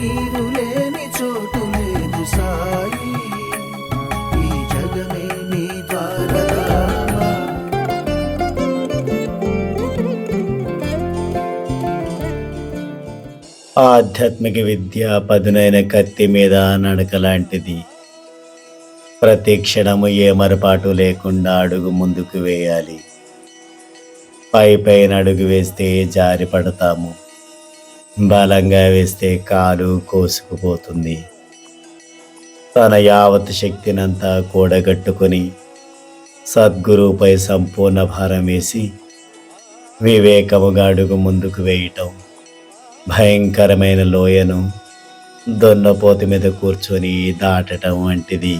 నీరు లేని చోటు లేదు సాయి. ఈ జగమే నీ ద్వారధామ ఆధ్యాత్మిక విద్య పదునైన కత్తి మీద నడక లాంటిది. ప్రతి క్షణము ఏమరపాటు లేకుండా అడుగు ముందుకు వేయాలి. పై పైన అడుగు వేస్తే జారి పడతాము. బలంగా వేస్తే కాలు కోసుకుపోతుంది. తన యావత్ శక్తినంతా కూడగట్టుకొని సద్గురువుపై సంపూర్ణ భారం వేసి వివేకముగా అడుగు ముందుకు వేయటం భయంకరమైన లోయను దొన్నపోత మీద కూర్చొని దాటటం వంటిది.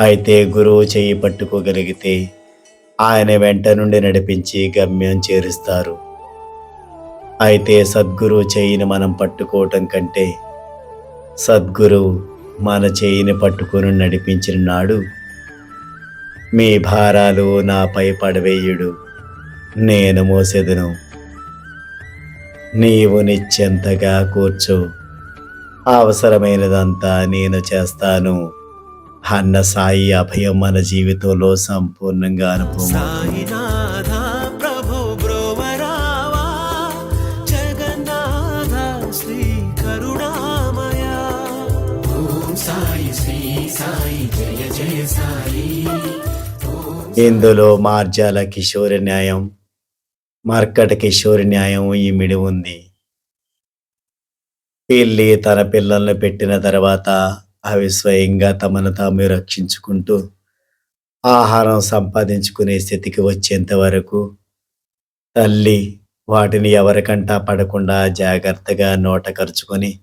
అయితే గురువు చేయి పట్టుకోగలిగితే ఆయన వెంట నుండి నడిపించి గమ్యం చేరుస్తారు. అయితే సద్గురు చెయ్యిని మనం పట్టుకోవటం కంటే సద్గురు మన చెయ్యిని పట్టుకొని నడిపించిన నాడు మీ భారాలు నాపై పడవేయుడు. నేను మోసెదను. నీవు నిశ్చింతగా కూర్చో. అవసరమైనదంతా నేను చేస్తాను. అన్న సాయి అభయం మన జీవితంలో సంపూర్ణంగా అనుభవం. ఇందులో మార్జాల కిషోర న్యాయం మర్కట కిషోర న్యాయం ఇమిడి ఉంది. పిల్లి తన పిల్లల్ని పెట్టిన తర్వాత అవి స్వయంగా తమను తాము రక్షించుకుంటూ ఆహారం సంపాదించుకునే స్థితికి వచ్చేంత వరకు తల్లి వాటిని ఎవరికంటా పడకుండా జాగ్రత్తగా నోట ఖర్చుకొని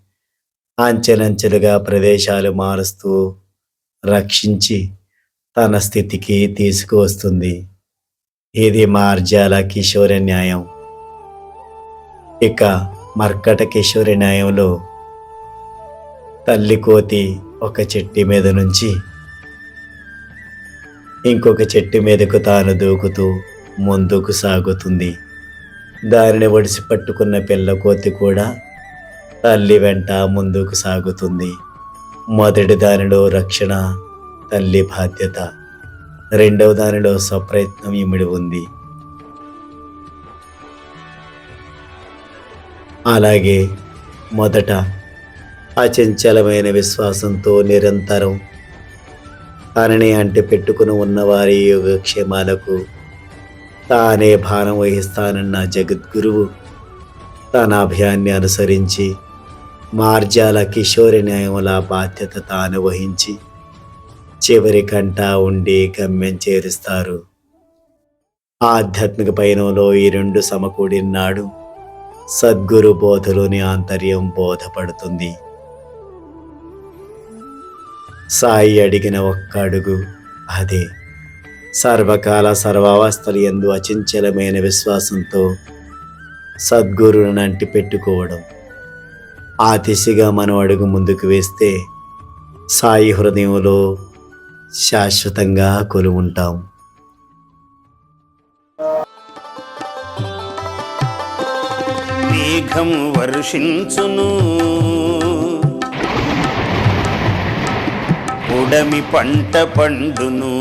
అంచెలంచెలుగా ప్రదేశాలు మారుస్తూ రక్షించి తన స్థితికి తీసుకువస్తుంది. ఇది మార్జాల కిషోర న్యాయం. ఇక మర్కట కిషోర న్యాయంలో తల్లి కోతి ఒక చెట్టు మీద నుంచి ఇంకొక చెట్టు మీదకు తాను దూకుతూ ముందుకు సాగుతుంది. దానిని ఒడిసి పట్టుకున్న పిల్ల కోతి కూడా తల్లి వెంట ముందుకు సాగుతుంది. మొదటి దానిలో రక్షణ తల్లి బాధ్యత. రెండవ దానిలో స్వప్రయత్నం ఇమిడి ఉంది. అలాగే మొదట అచంచలమైన విశ్వాసంతో నిరంతరం తనని అంటి పెట్టుకుని ఉన్నవారి యోగక్షేమాలకు తానే భారం వహిస్తానన్న జగద్గురువు తన అభయాన్ని అనుసరించి మార్జాల కిషోరి న్యాయముల బాధ్యత తాను వహించి చివరి కంటా ఉండి గమ్యం చేరుస్తారు. ఆధ్యాత్మిక పయనంలో ఈ రెండు సమకూడినాడు సద్గురు బోధలోని ఆంతర్యం బోధపడుతుంది. సాయి అడిగిన ఒక్క అడుగు. అదే. సర్వకాల సర్వావస్థలు ఎందు అచంచలమైన విశ్వాసంతో సద్గురుని అంటి పెట్టుకోవడం. ఆ దిశగా మనం అడుగు ముందుకు వేస్తే సాయి హృదయంలో శాశ్వతంగా కొలువుంటాం. మేఘం వర్షించును. కూడమి పంట పండును.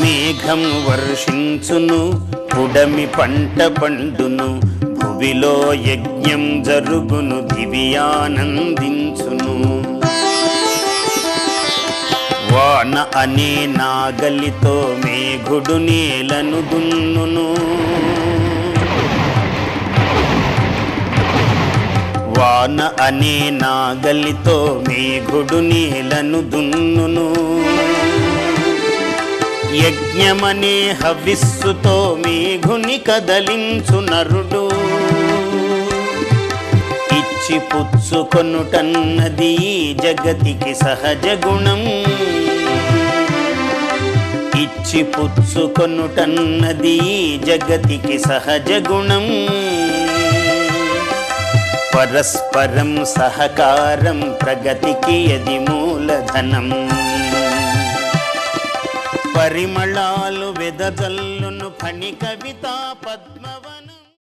మేఘం వర్షించును పుడమి పంట పండును. భువిలో యజ్ఞం జరుగును దివ్యానందించును వాన అనే నాగలితో మేఘుడు నేలను దున్నును వాన అనే నాగలితో మేఘుడు నేలను దున్నును. యజ్ఞమనే హవిస్సుతో మేఘుని కదలించు నరుడు. ఇచ్చి పుచ్చుకొనుటన్నది జగతికి సహజ గుణం. ఇచ్చి పుచ్చుకొనుటన్నది జగతికి సహజ గుణం. పరస్పరం సహకారం ప్రగతికి అది మూలధనం. పరిమళాలు వెదజల్లును ఫణి కవిత పద్మవ